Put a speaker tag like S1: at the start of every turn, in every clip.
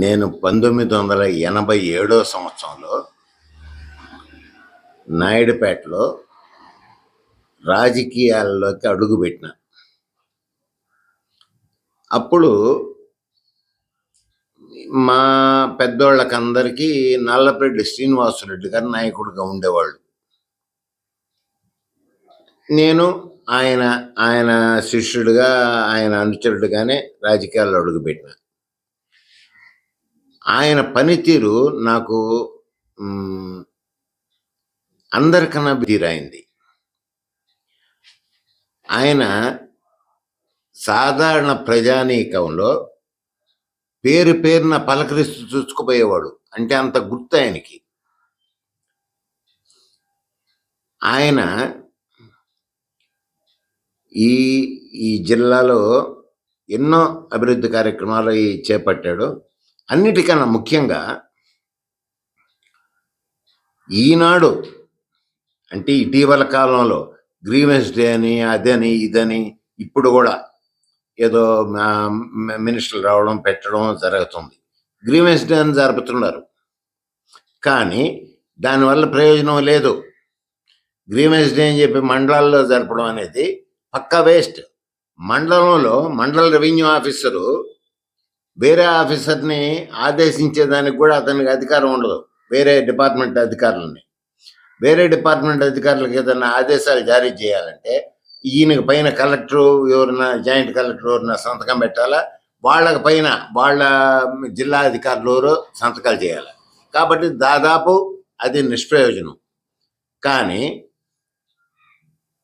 S1: నేను పంతొమ్మిది వందల ఎనభై ఏడో సంవత్సరంలో నాయుడుపేటలో రాజకీయాల్లోకి అడుగుపెట్టిన అప్పుడు మా పెద్దోళ్ళకందరికీ నల్లపరెడ్డి శ్రీనివాసరెడ్డి గారు నాయకుడిగా ఉండేవాళ్ళు. నేను ఆయన ఆయన శిష్యుడిగా ఆయన అనుచరుడిగానే రాజకీయాల్లో అడుగుపెట్టిన ఆయన పనితీరు నాకు అందరికన్నా తీరైంది ఆయన సాధారణ ప్రజానీకంలో పేరు పేరున పలకరిస్తూ చూసుకుపోయేవాడు. అంటే అంత గుర్తు ఆయనకి. ఆయన ఈ ఈ జిల్లాలో ఎన్నో అభివృద్ధి కార్యక్రమాలు చేపట్టాడు. అన్నిటికన్నా ముఖ్యంగా ఈనాడు అంటే ఇటీవల కాలంలో గ్రీవెన్స్ డే అని అదని ఇదని ఇప్పుడు కూడా ఏదో మినిస్టర్లు రావడం పెట్టడం జరుగుతుంది. గ్రీవెన్స్ డే అని జరుపుతున్నారు. కానీ దానివల్ల ప్రయోజనం లేదు. గ్రీవెన్స్ డే అని చెప్పి మండలాల్లో జరపడం అనేది పక్కా వేస్ట్. మండలంలో మండల రెవెన్యూ ఆఫీసరు వేరే ఆఫీసర్ని ఆదేశించేదానికి కూడా అతనికి అధికారం ఉండదు. వేరే డిపార్ట్మెంట్ అధికారులని. వేరే డిపార్ట్మెంట్ అధికారులకు ఏదైనా ఆదేశాలు జారీ చేయాలంటే ఈయనకి పైన కలెక్టరు ఎవరైనా జాయింట్ కలెక్టర్ ఎవరైనా సంతకం పెట్టాలా? వాళ్ళకి పైన వాళ్ళ జిల్లా అధికారులు ఎవరు సంతకాలు చేయాలి. కాబట్టి దాదాపు అది నిష్ప్రయోజనం. కానీ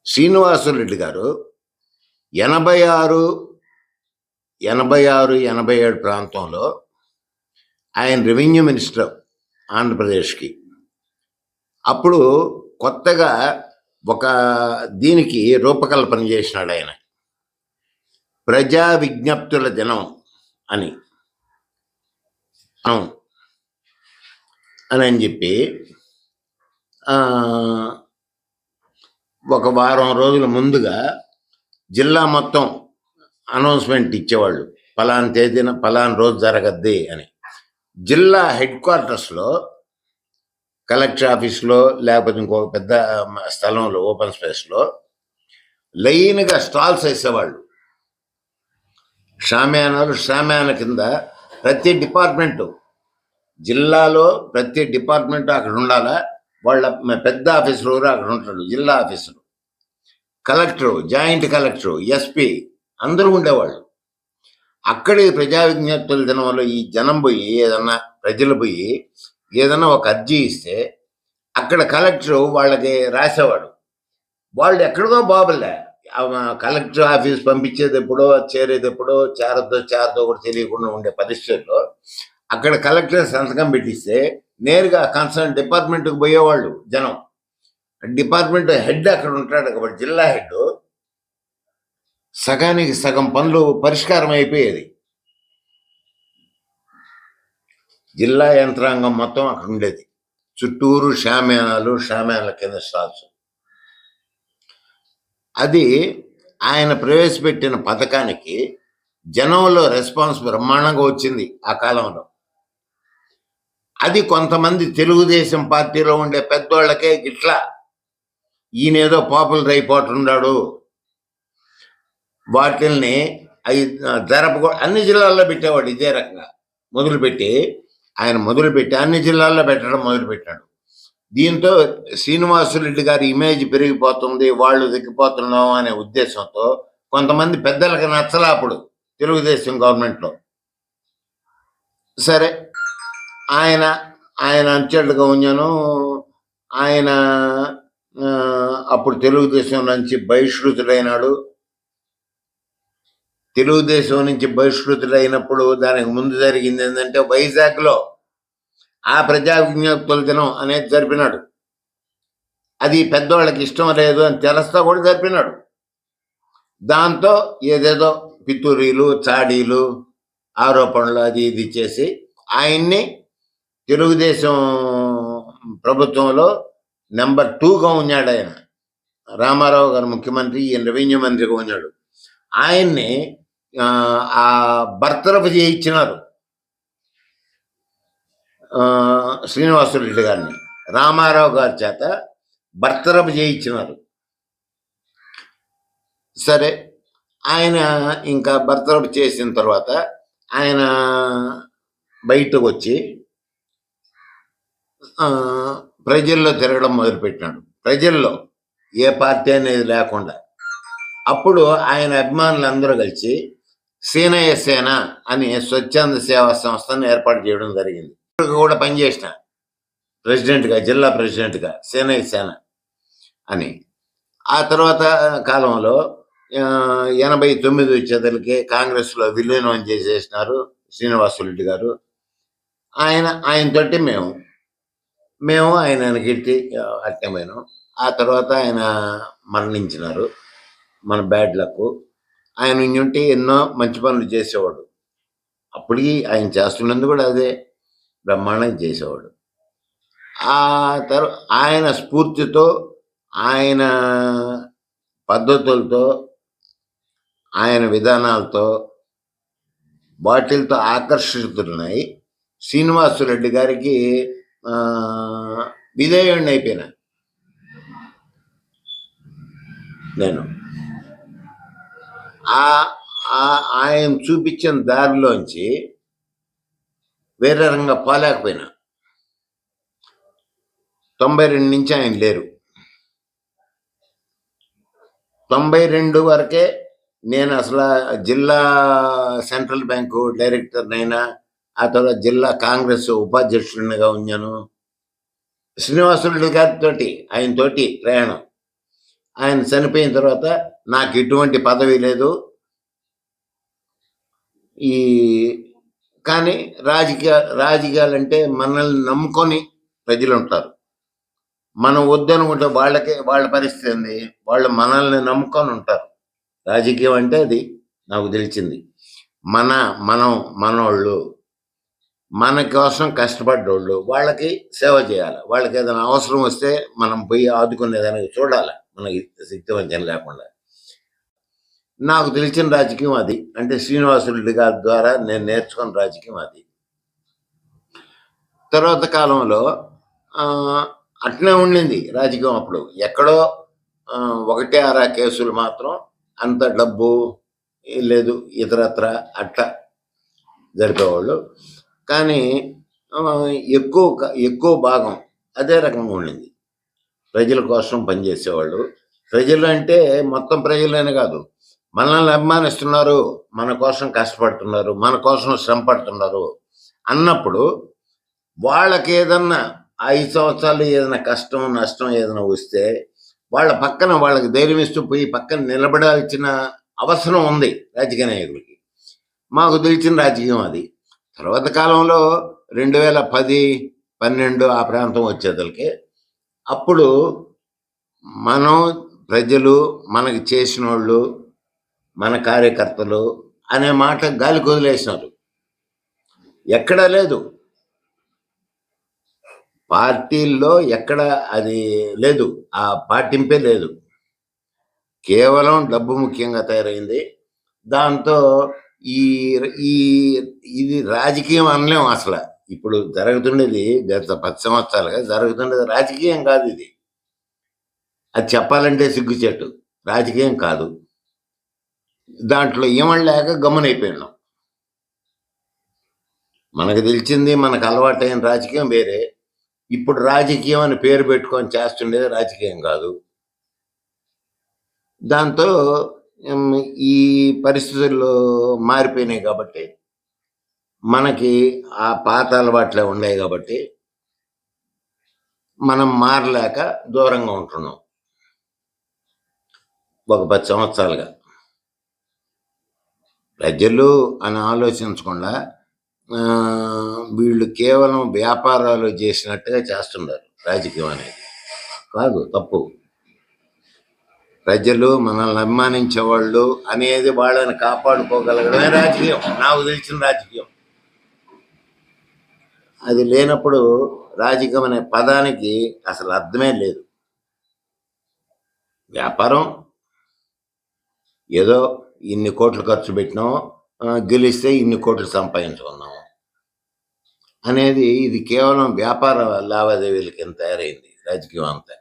S1: శ్రీనివాసరెడ్డి గారు ఎనభై ఆరు ఎనభై ఆరు ఎనభై ఏడు ప్రాంతంలో ఆయన రెవెన్యూ మినిస్టర్ ఆంధ్రప్రదేశ్కి. అప్పుడు కొత్తగా ఒక దీనికి రూపకల్పన చేసినాడు ఆయన. ప్రజా విజ్ఞప్తుల దినం అని. అవును. అని అని చెప్పి ఒక వారం రోజుల ముందుగా జిల్లా మొత్తం అనౌన్స్మెంట్ ఇచ్చేవాళ్ళు. ఫలాన్ తేదీన ఫలాన్ రోజు జరగద్ది అని. జిల్లా హెడ్ క్వార్టర్స్లో కలెక్టర్ ఆఫీస్లో లేకపోతే ఇంకొక పెద్ద స్థలంలో ఓపెన్ స్పేస్లో లైన్గా స్టాల్స్ వేసేవాళ్ళు. షామ్యానాలు షామ్యాన కింద ప్రతి డిపార్ట్మెంటు జిల్లాలో ప్రతి డిపార్ట్మెంట్ అక్కడ ఉండాలా? వాళ్ళ పెద్ద ఆఫీసులు కూడా అక్కడ ఉంటాడు జిల్లా ఆఫీసులు. కలెక్టరు జాయింట్ కలెక్టరు ఎస్పీ అందరూ ఉండేవాళ్ళు. అక్కడి ప్రజా విజ్ఞప్తుల దినంలో ఈ జనం పోయి ఏదన్నా ప్రజలు పోయి ఏదన్నా ఒక అర్జీ ఇస్తే అక్కడ కలెక్టర్ వాళ్ళకి రాసేవాడు. వాళ్ళు ఎక్కడికో బాబులే. కలెక్టర్ ఆఫీస్ పంపించేది ఎప్పుడో చేరేది ఎప్పుడో చేరద్దో చేరదో కూడా తెలియకుండా ఉండే పరిస్థితుల్లో అక్కడ కలెక్టర్ సంతకం పెట్టిస్తే నేరుగా కన్సర్న్ డిపార్ట్మెంట్కి పోయేవాళ్ళు జనం. డిపార్ట్మెంట్ హెడ్ అక్కడ ఉంటాడు కాబట్టి జిల్లా హెడ్ సగానికి సగం పనులు పరిష్కారం అయిపోయేది జిల్లా యంత్రాంగం మొత్తం అక్కడ ఉండేది. చుట్టూరు షామేనాలు షామేనాల కింద స్టాల్స్. అది ఆయన ప్రవేశపెట్టిన పథకానికి జనంలో రెస్పాన్స్ బ్రహ్మాండంగా వచ్చింది ఆ కాలంలో. అది కొంతమంది తెలుగుదేశం పార్టీలో ఉండే పెద్దోళ్ళకే గిట్లా ఈయనేదో పాపులర్ అయిపోతున్నాడు వాటిల్ని అవి జరపకూ అన్ని జిల్లాల్లో పెట్టేవాడు ఇదే రకంగా. మొదలుపెట్టి ఆయన మొదలుపెట్టి అన్ని జిల్లాల్లో పెట్టడం మొదలుపెట్టాడు. దీంతో శ్రీనివాసురెడ్డి గారి ఇమేజ్ పెరిగిపోతుంది వాళ్ళు దిగిపోతున్నాం అనే ఉద్దేశంతో కొంతమంది పెద్దలకు నచ్చలా అప్పుడు తెలుగుదేశం గవర్నమెంట్లో. సరే ఆయన ఆయన అంచెలుగా ఉన్నాను ఆయన అప్పుడు తెలుగుదేశం నుంచి బహిష్కృతుడైనాడు తెలుగుదేశం నుంచి బహిష్కృతుడైనప్పుడు దానికి ముందు జరిగింది ఏంటంటే వైజాగ్లో ఆ ప్రజా విజ్ఞప్తుల దినం అనేది జరిపినాడు. అది పెద్దవాళ్ళకి ఇష్టం లేదు అని తెలుస్తా కూడా జరిపినాడు. దాంతో ఏదేదో పితూరీలు చాడీలు ఆరోపణలు అది ఇది చేసి ఆయన్ని తెలుగుదేశం ప్రభుత్వంలో నెంబర్ టూగా ఉన్నాడు ఆయన. రామారావు గారు ముఖ్యమంత్రి ఈయన రెవెన్యూ మంత్రిగా ఉన్నాడు. ఆయన్ని ఆ, బర్తరఫ్ చేయించినారు. శ్రీనివాసరెడ్డి గారిని. రామారావు గారి చేత బర్తరఫ్ చేయించినారు. సరే ఆయన ఇంకా బర్తరఫ్ చేసిన తర్వాత ఆయన బయటకు వచ్చి ప్రజల్లో తిరగడం మొదలుపెట్టినాడు. ప్రజల్లో ఏ పార్టీ అనేది లేకుండా. అప్పుడు ఆయన అభిమానులు అందరూ కలిసి సీనయ్య సేన అని స్వచ్ఛంద సేవా సంస్థను ఏర్పాటు చేయడం జరిగింది. కూడా పనిచేసిన ప్రెసిడెంట్గా జిల్లా ప్రెసిడెంట్గా సేనయ్య సేన అని. ఆ తర్వాత కాలంలో ఎనభై తొమ్మిది వచ్చేతలకి కాంగ్రెస్లో విలీనం చేసేసినారు శ్రీనివాసరెడ్డి గారు. ఆయన ఆయనతోటి మేము మేము ఆయన వెనకెట్టి అట్టే ఆ తర్వాత ఆయన మరణించినారు మన బ్యాడ్ లక్. ఆయన ఉంటే ఎన్నో మంచి పనులు చేసేవాడు. అప్పటికి ఆయన చేస్తున్నందుకు కూడా అదే బ్రహ్మాండంగా చేసేవాడు. ఆ తర్వా ఆయన స్ఫూర్తితో ఆయన పద్ధతులతో ఆయన విధానాలతో వాటిలతో ఆకర్షితున్నాయి శ్రీనివాసరెడ్డి గారికి ఆ, విధేయుడిని అయిపోయినా నేను. ఆయన చూపించిన దారిలోంచి వేరే రంగా పోలేకపోయినా. తొంభై రెండు నుంచి ఆయన లేరు. తొంభై రెండు వరకే నేను అసలు జిల్లా సెంట్రల్ బ్యాంకు డైరెక్టర్నైనా ఆ తర్వాత జిల్లా కాంగ్రెస్ ఉపాధ్యక్షుడినిగా ఉన్నాను. శ్రీనివాసులు గారితో ఆయనతోటి ప్రయాణం. ఆయన చనిపోయిన తర్వాత నాకు ఎటువంటి పదవి లేదు. ఈ కానీ రాజకీయ రాజకీయాలంటే మనల్ని నమ్ముకొని ప్రజలు ఉంటారు మనం వద్దనుకుంటే వాళ్ళకే వాళ్ళ పరిస్థితి ఏంది? వాళ్ళు మనల్ని నమ్ముకొని ఉంటారు. రాజకీయం అంటే అది నాకు తెలిసింది. మన మనం మనోళ్ళు మన కోసం కష్టపడ్డోళ్ళు వాళ్ళకి సేవ చేయాలి. వాళ్ళకి ఏదైనా అవసరం వస్తే మనం పోయి ఆదుకునేదానికి చూడాలి. మనకి శక్తివంచన లేకుండా. నాకు తెలిసిన రాజకీయం అది. అంటే శ్రీనివాసరెడ్డి గారి ద్వారా నేను నేర్చుకున్న రాజకీయం అది. తర్వాత కాలంలో అట్నే ఉండింది రాజకీయం అప్పుడు. ఎక్కడో ఒకటే అరా కేసులు మాత్రం అంత డబ్బు లేదు ఇతరత్ర అట్లా జరిపేవాళ్ళు. కానీ ఎక్కువ ఎక్కువ భాగం అదే రకంగా ఉండింది. ప్రజల కోసం పనిచేసేవాళ్ళు. ప్రజలు అంటే మొత్తం ప్రజలనే కాదు. మనల్ని అభిమానిస్తున్నారు మన కోసం కష్టపడుతున్నారు మన కోసం శ్రమ పడుతున్నారు అన్నప్పుడు వాళ్ళకి ఏదన్నా ఐదు సంవత్సరాలు ఏదైనా కష్టం నష్టం ఏదైనా వస్తే వాళ్ళ పక్కన వాళ్ళకి ధైర్యం ఇస్తూ పోయి పక్కన నిలబడాల్సిన అవసరం ఉంది రాజకీయ నాయకులకి. మాకు తెలిసిన రాజకీయం అది. తర్వాత కాలంలో రెండు వేల పది పన్నెండు ఆ ప్రాంతం వచ్చేదలకి అప్పుడు మనం ప్రజలు మనకి చేసిన వాళ్ళు మన కార్యకర్తలు అనే మాట గాలికి వదిలేసినారు ఎక్కడా లేదు. పార్టీల్లో ఎక్కడ అది లేదు. ఆ పాటింపే లేదు. కేవలం డబ్బు ముఖ్యంగా తయారైంది. దాంతో ఈ ఈ ఇది రాజకీయం అనలేం అసలు. ఇప్పుడు జరుగుతుండేది గత పది సంవత్సరాలుగా జరుగుతుండేది రాజకీయం కాదు ఇది. అది చెప్పాలంటే సిగ్గుచెట్టు రాజకీయం కాదు. దాంట్లో ఏమనలేక గమనైపోయినాం మనకు తెలిసింది మనకు అలవాటైన రాజకీయం వేరే. ఇప్పుడు రాజకీయం అని పేరు పెట్టుకొని చేస్తుండేది రాజకీయం కాదు. దాంతో ఈ పరిస్థితుల్లో మారిపోయినాయి కాబట్టి మనకి ఆ పాత అలవాట్లే ఉన్నాయి కాబట్టి మనం మారలేక దూరంగా ఉంటున్నాం. ఒక పది సంవత్సరాలుగా. ప్రజలు అని ఆలోచించకుండా వీళ్ళు కేవలం వ్యాపారాలు చేసినట్టుగా చేస్తున్నారు రాజకీయం అనేది. కాదు తప్పు. ప్రజలు మనల్ని అభిమానించేవాళ్ళు అనేది వాళ్ళని కాపాడుకోగలగడమే రాజకీయం. నాకు తెలిసిన రాజకీయం. అది లేనప్పుడు రాజకీయం అనే పదానికి అసలు అర్థమే లేదు. వ్యాపారం ఏదో ఇన్ని కోట్లు ఖర్చు పెట్టినాం గెలిస్తే ఇన్ని కోట్లు సంపాదించుకున్నాము అనేది ఇది కేవలం వ్యాపార లావాదేవీల కింద తయారైంది రాజకీయం అంతా.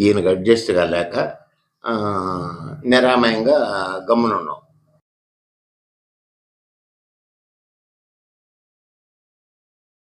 S1: దీనికి అడ్జస్ట్గా లేక నిరామయంగా గమ్మునున్నాం.